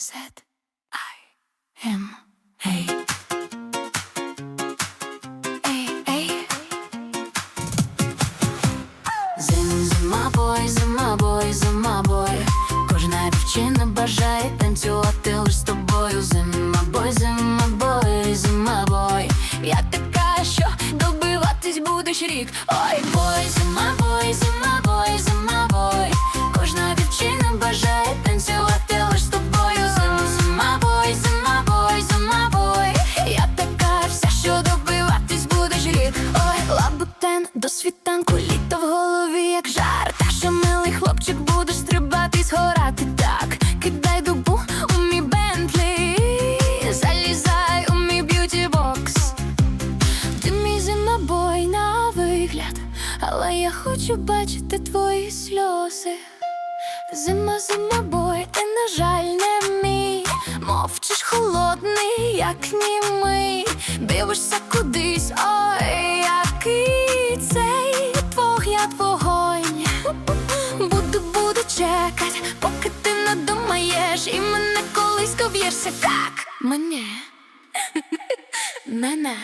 Z I M A. Зим, зима, бой, зима, бой, зима, бой. Кожна дівчина бажає танцювати лиш з тобою. Зима, бой, зима, бой, зима, бой. Я така, що добиватись будеш рік. Ой, бой, зима, бой, зима, бой, світанку, літо в голові, як жар. Та що милий хлопчик будеш стрибати, згорати так. Кидай дубу у мій бентлі, залізай у мій б'юті бокс. Ти мій зимобой на вигляд, але я хочу бачити твої сльози. Зима, зимобой, ти, на жаль, не мій. Мовчиш холодний, як німий. Дивишся кудись, вогонь. Буду, буду чекать, поки ти надумаєш і мене колись ков'єшся так. Мене. Не-не.